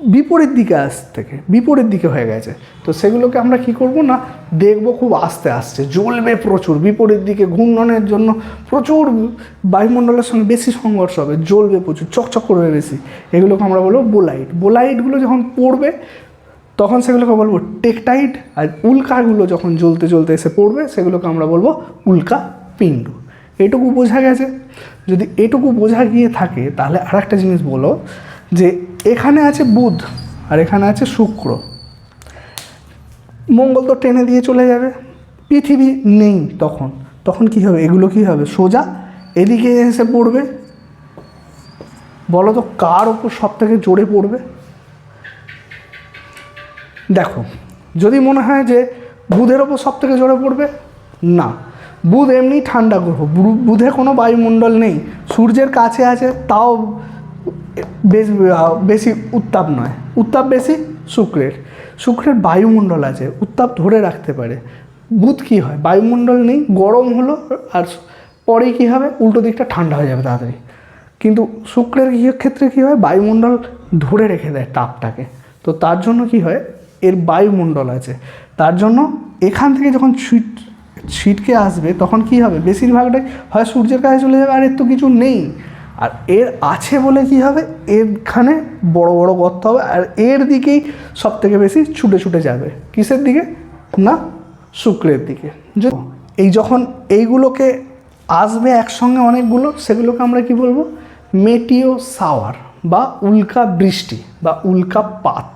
বিপরীত দিকে আস থেকে, বিপরীত দিকে হয়ে গেছে। তো সেগুলোকে আমরা কি করব না, দেখব খুব আস্তে আস্তে, জ্বলবে প্রচুর, বিপরীত দিকে ঘূর্ণনের জন্য প্রচুর বায়ুমণ্ডলের সঙ্গে বেশি সংঘর্ষ হবে, জ্বলবে প্রচুর, চকচক করবে বেশি। এগুলোকে আমরা বলব বোলাইট। বোলাইটগুলো যখন পড়বে, তখন সেগুলোকে বলব টেকটাইট, আর উল্কাগুলো যখন জ্বলতে জ্বলতে এসে পড়বে, সেগুলোকে আমরা বলব উল্কা পিণ্ড। এটুকু বোঝা গেছে? যদি এটুকু বোঝা গিয়ে থাকে, তাহলে আর একটা জিনিস বলো, যে এখানে আছে বুধ আর এখানে আছে শুক্র। মঙ্গল তো টেনে দিয়ে চলে যাবে। পৃথিবী নেই তখন। তখন কি হবে? এগুলো কি হবে? সোজা এদিকে এসে পড়বে। বলো তো, কার ওপর সব থেকে জোরে পড়বে? দেখো, যদি মনে হয় যে বুধের ওপর সব থেকে জোরে পড়বে, না। বুধ এমনি ঠান্ডা গ্রহ। বুধে কোনো বায়ুমণ্ডল নেই। সূর্যের কাছে আছে, তাও বেশ বেশি উত্তাপ নয়। উত্তাপ বেশি শুক্রের। শুক্রের বায়ুমণ্ডল আছে, উত্তাপ ধরে রাখতে পারে। বুধ কী হয়? বায়ুমণ্ডল নেই, গরম হলো আর পরেই কী হবে? উল্টো দিকটা ঠান্ডা হয়ে যাবে তাড়াতাড়ি। কিন্তু শুক্রের ক্ষেত্রে কী হয়? বায়ুমণ্ডল ধরে রেখে দেয় তাপটাকে। তো তার জন্য কি হয়? এর বায়ুমণ্ডল আছে। তার জন্য এখান থেকে যখন ছিট, ছিটকে আসবে, তখন কি হবে? বেশিরভাগটাই হয় সূর্যের কাছে চলে যাবে, আর এর তো কিছু নেই। আর এর আছে বলে কি হবে? এরখানে বড় বড় গর্ত হবে আর এর দিকেই সব থেকে বেশি ছুটে ছুটে যাবে। কিসের দিকে? না, শুক্রের দিকে। এই যখন এইগুলোকে আসবে একসঙ্গে অনেকগুলো, সেগুলোকে আমরা কি বলব? মেটিও সাওয়ার বা উল্কা বৃষ্টি বা উল্কাপাত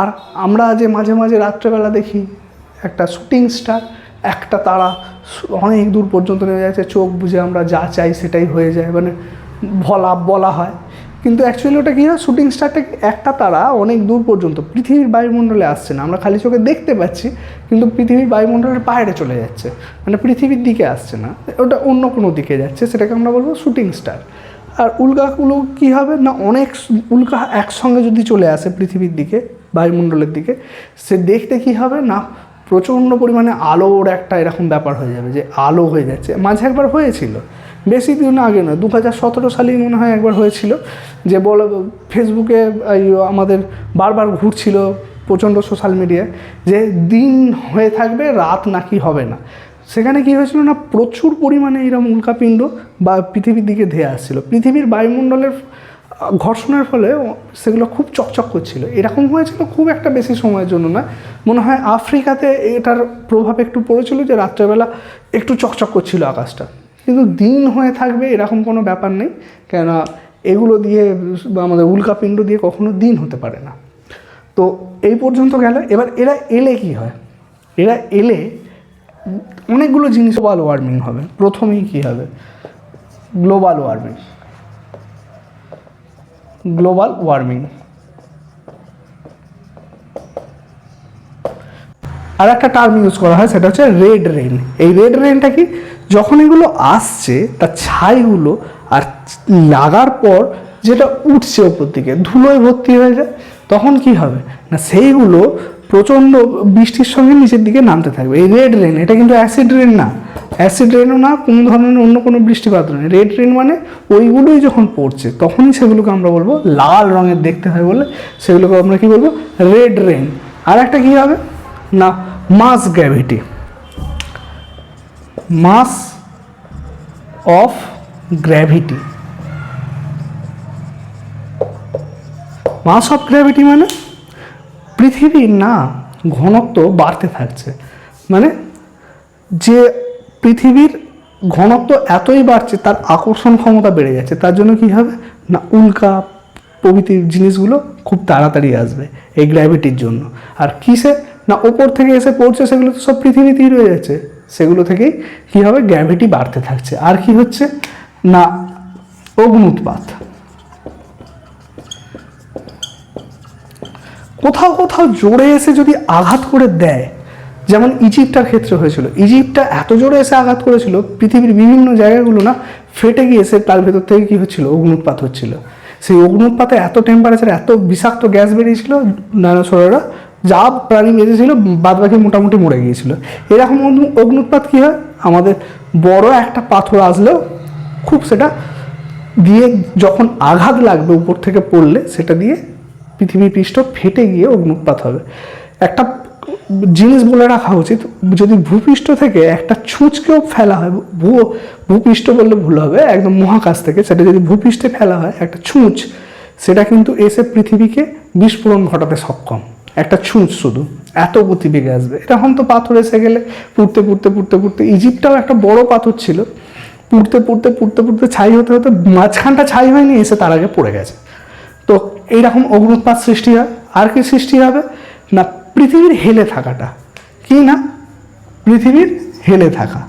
আর আমরা যে মাঝে মাঝে রাত্রেবেলা দেখি, একটা শুটিং স্টার, একটা তারা অনেক দূর পর্যন্ত নেমে যাচ্ছে, চোখ বুঝে আমরা যা চাই সেটাই হয়ে যায়। মানে বলা বলা হয়। কিন্তু অ্যাকচুয়ালি ওটা কী হয় শুটিং স্টারটা একটা তারা অনেক দূর পর্যন্ত পৃথিবীর বায়ুমণ্ডলে আসছে না। আমরা খালি চোখে দেখতে পাচ্ছি, কিন্তু পৃথিবীর বায়ুমণ্ডলের বাইরে চলে যাচ্ছে। মানে পৃথিবীর দিকে আসছে না। ওটা অন্য কোনো দিকে যাচ্ছে, সেটাকে আমরা বলব শুটিং স্টার আর উল্কাগুলো কী হবে না, অনেক উল্কা একসঙ্গে যদি চলে আসে পৃথিবীর দিকে, বায়ুমণ্ডলের দিকে, সে দেখতে কী হবে না, প্রচণ্ড পরিমাণে আলোর একটা এরকম ব্যাপার হয়ে যাবে যে আলো হয়ে যাচ্ছে। মাঝে একবার হয়েছিল। বেশি দিন আগে নয় দু হাজার সতেরো সালেই মনে হয় একবার হয়েছিল যে বলো, ফেসবুকে আমাদের বারবার ঘুরছিল প্রচণ্ড সোশ্যাল মিডিয়ায় যে দিন হয়ে থাকবে, রাত নাকি হবে না। সেখানে কি হয়েছিল না, প্রচুর পরিমাণে এরকম উল্কাপিণ্ড বা পৃথিবীর দিকে ধেয়ে আসছিল। পৃথিবীর বায়ুমণ্ডলের ঘর্ষণের ফলে সেগুলো খুব চকচক করছিল। এরকম হয়েছিল খুব একটা বেশি সময়ের জন্য না। মনে হয় আফ্রিকাতে এটার প্রভাব একটু পড়েছিল যে রাত্রেবেলা একটু চকচক করছিল আকাশটা। কিন্তু দিন হয়ে থাকবে, এরকম কোনো ব্যাপার নেই। কেননা এগুলো দিয়ে, আমাদের উল্কাপিণ্ড দিয়ে কখনো দিন হতে পারে না। তো এই পর্যন্ত গেল। এবার এরা এলে কি হয়? এরা এলে অনেকগুলো জিনিস গ্লোবাল ওয়ার্মিং হবে। প্রথমেই কি হবে? গ্লোবাল ওয়ার্মিং গ্লোবাল ওয়ার্মিং আর একটা টার্ম ইউজ করা হয়, সেটা হচ্ছে রেড রেন এই রেড রেনটা কি? যখন এগুলো আসছে তার ছাইগুলো আর লাগার পর যেটা উঠছে ওপর দিকে, ধুলোয় ভর্তি হয়ে যায়, তখন কি হবে? না, সেইগুলো প্রচণ্ড বৃষ্টির সঙ্গে নিচের দিকে নামতে থাকবে। এই রেড রেন এটা কিন্তু অ্যাসিড রেন না। অ্যাসিড রেনও না, কোনো ধরনের অন্য কোনো বৃষ্টিপাত নয়। রেড রেন মানে ওইগুলোই যখন পড়ছে, তখনই সেগুলোকে আমরা বলব লাল রঙের দেখতে হয় বলে। সেগুলোকে আমরা কি বলব? রেড রেন আর একটা কী হবে? না mass gravity mass of gravity. Mass of gravity মানে? পৃথিবীর না, ঘনত্ব বাড়তে থাকছে। মানে যে পৃথিবীর ঘনত্ব এতই বাড়ছে, তার আকর্ষণ ক্ষমতা বেড়ে যাচ্ছে, তার জন্য কি হবে? না, উল্কা প্রভৃতি জিনিসগুলো খুব তাড়াতাড়ি আসবে এই গ্র্যাভিটির জন্য। আর কিসে? না, ওপর থেকে এসে পড়ছে, সেগুলো তো সব পৃথিবীতেই রয়ে যাচ্ছে। সেগুলো থেকেই কি হবে গ্র্যাভিটি বাড়তে থাকছে? আর কি হচ্ছে? না অগ্নুৎপাত কোথাও কোথাও জোরে এসে যদি আঘাত করে দেয়, যেমন ইজিপ্টার ক্ষেত্রে হয়েছিল, ইজিপ্টটা এত জোরে এসে আঘাত করেছিল, পৃথিবীর বিভিন্ন জায়গাগুলো না ফেটে গিয়েছে তার ভেতর থেকে কী হচ্ছিল? অগ্নুৎপাত হচ্ছিল। সেই অগ্নুৎপাতে এত টেম্পারেচার এত বিষাক্ত গ্যাস বেরিয়েছিল ডাইনোসরেরা যা প্রাণী বেঁচেছিল বাদ বাকি মোটামুটি মরে গিয়েছিল। এরকম অগ্নু- অগ্নুৎপাত কী হয়? আমাদের বড় একটা পাথর আসলেও খুব সেটা দিয়ে যখন আঘাত লাগবে উপর থেকে পড়লে, সেটা দিয়ে পৃথিবী পৃষ্ঠ ফেটে গিয়ে অগ্নুৎপাত হবে। একটা জিনিস বলে রাখা উচিত, যদি ভূপৃষ্ঠ থেকে একটা ছুঁচকেও ফেলা হয়, ভূ ভূপৃষ্ঠ বললে ভুল হবে, একদম মহাকাশ থেকে, সেটা যদি ভূপৃষ্ঠে ফেলা হয়, একটা ছুঁচ, সেটা কিন্তু এসে পৃথিবীকে বিস্ফোরণ ঘটাতে সক্ষম। একটা ছুঁচ শুধু, এত গতিবেগে আসবে। এরকম তো পাথর এসে গেলে পুড়তে পুড়তে পুড়তে পুড়তে ইজিপ্টটাও একটা বড় পাথর ছিল। পুড়তে পুড়তে পুড়তে পুড়তে ছাই হতে হতে মাঝখানটা ছাই হয়নি, এসে তার আগে পড়ে গেছে। তো এইরকম অগ্নুৎপাত সৃষ্টি হয়। আর কি সৃষ্টি হবে? না, পৃথিবীর হেলে থাকাটা। কি না? পৃথিবীর হেলে থাকা।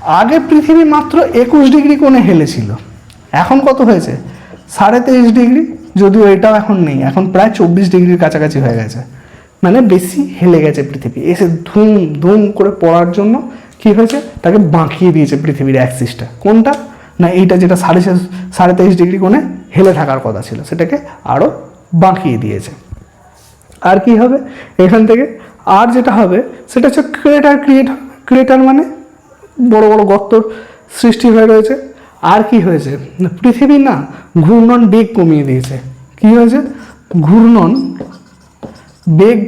আগে পৃথিবী মাত্র একুশ ডিগ্রি কোণে হেলেছিল। এখন কত হয়েছে? সাড়ে তেইশ ডিগ্রি। যদিও এটাও এখন নেই, এখন প্রায় চব্বিশ ডিগ্রির কাছাকাছি হয়ে গেছে। মানে বেশি হেলে গেছে পৃথিবী। এসে ধুম ধুম করে পড়ার জন্য কি হয়েছে? তাকে বাঁকিয়ে দিয়েছে পৃথিবীর অ্যাক্সিসটা কোনটা? না, এইটা যেটা সাড়ে সাড়ে তেইশ ডিগ্রি কোণে হেলে থাকার কথা ছিল, সেটাকে আরও বাঁকিয়ে দিয়েছে। আর কি হবে? এখান থেকে আর যেটা হবে, সেটা হচ্ছে ক্রেটার ক্রিয়েট ক্রেটার মানে বড় বড় গর্তর সৃষ্টি হয়ে রয়েছে। আর কি হয়েছে? পৃথিবী না ঘূর্ণন বেগ কমিয়ে দিয়েছে। কি হয়েছে? ঘূর্ণন বেগ,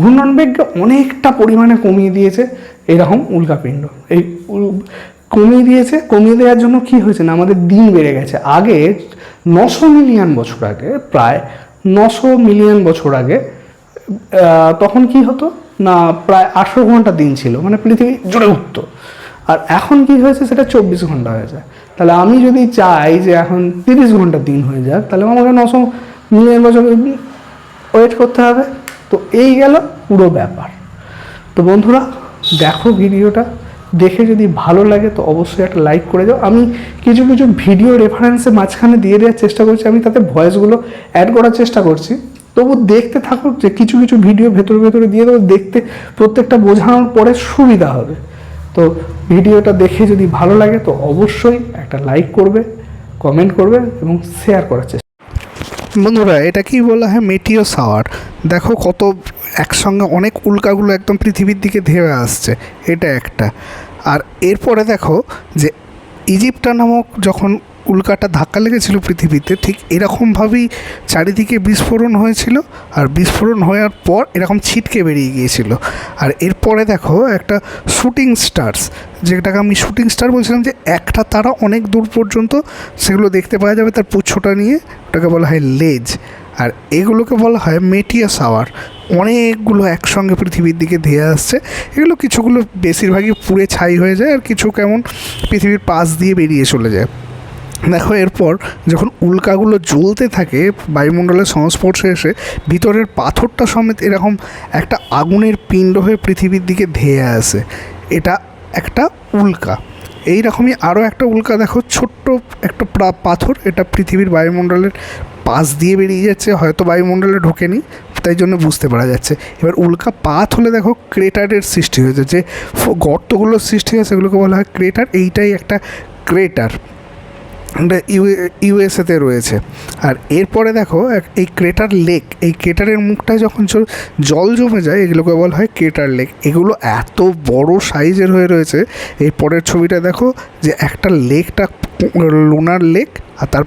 ঘূর্ণন বেগকে অনেকটা পরিমাণে কমিয়ে দিয়েছে এরকম উল্কাপিণ্ড। এই কমিয়ে দিয়েছে, কমিয়ে দেওয়ার জন্য কি হয়েছে না? আমাদের দিন বেড়ে গেছে। আগে নশো মিলিয়ন বছর আগে, প্রায় নশো মিলিয়ন বছর আগে তখন কি হতো? না, প্রায় আঠেরো ঘণ্টা দিন ছিল। মানে পৃথিবী জুড়ে উঠতো। আর এখন কি হয়েছে? সেটা চব্বিশ ঘণ্টা হয়েছে। তাহলে আমি যদি চাই যে এখন তিরিশ ঘণ্টা দিন হয়ে যাক, তাহলে আমাকে নশো মিলিয়ন বছর ওয়েট করতে হবে। তো এই গেল পুরো ব্যাপার। তো বন্ধুরা, দেখো ভিডিওটা। দেখে যদি ভালো লাগে, তো অবশ্যই একটা লাইক করে দাও। আমি কিছু কিছু ভিডিও রেফারেন্সে মাঝখানে দিয়ে দেওয়ার চেষ্টা করছি। আমি তাতে ভয়েসগুলো অ্যাড করার চেষ্টা করছি। তবু দেখতে থাকো যে কিছু কিছু ভিডিও ভেতরে ভেতরে দিয়ে দেবো। দেখতে প্রত্যেকটা বোঝানোর পরে সুবিধা হবে। তো ভিডিওটা দেখে যদি ভালো লাগে, তো অবশ্যই একটা লাইক করবে কমেন্ট করবে এবং শেয়ার করার চেষ্টা বন্ধুরা, এটা কি বলা হয়? Meteor shower. দেখো কত একসঙ্গে অনেক উল্কাগুলো একদম পৃথিবীর দিকে ধেয়ে আসছে, এটা একটা। আর এরপরে দেখো যে ইজিপ্টা নামক যখন উল্কাটা ধাক্কা লেগেছিল পৃথিবীতে, ঠিক এরকমভাবেই চারিদিকে বিস্ফোরণ হয়েছিল আর বিস্ফোরণ হওয়ার পর এরকম ছিটকে বেরিয়ে গিয়েছিল। আর এরপরে দেখো একটা শুটিং স্টার্স যেটাকে আমি শুটিং স্টার বলছিলাম যে একটা তারা অনেক দূর পর্যন্ত সেগুলো দেখতে পাওয়া যাবে তার পুচ্ছটা নিয়ে, ওটাকে বলা হয় লেজ আর এগুলোকে বলা হয় মেটিয়া সাওয়ার অনেকগুলো একসঙ্গে পৃথিবীর দিকে ধেয়ে আসছে। এগুলো কিছুগুলো বেশিরভাগই পুড়ে ছাই হয়ে যায় আর কিছু কেমন পৃথিবীর পাশ দিয়ে বেরিয়ে চলে যায়। দেখো এরপর যখন উল্কাগুলো জ্বলতে থাকে বায়ুমণ্ডলের সংস্পর্শে এসে ভিতরের পাথরটা সমেত এরকম একটা আগুনের পিণ্ড হয়ে পৃথিবীর দিকে ধেয়ে আসে। এটা একটা উল্কা। এই রকমই আরও একটা উল্কা দেখো, ছোট্ট একটা প্রা- পাথর। এটা পৃথিবীর বায়ুমণ্ডলের পাশ দিয়ে বেরিয়ে যাচ্ছে, হয়তো বায়ুমণ্ডলে ঢোকেনি, তাই জন্য বুঝতে পারা যাচ্ছে। এবার উল্কা পাত হলে দেখো ক্রেটারের সৃষ্টি হয়েছে। যে গর্তগুলোর সৃষ্টি হয়, সেগুলোকে বলা হয় ক্রেটার। এইটাই একটা ক্রেটার। এটা ইউএসএতে রয়েছে। আর এরপরে দেখো এই ক্রেটার লেক এই ক্রেটারের মুখটায় যখন জল জমে যায়, এগুলোকে বলা হয় ক্রেটার লেক এগুলো এত বড় সাইজের হয়ে রয়েছে। এই পরের ছবিটা দেখো, যে একটা লেকটা লুনার লেক আর তার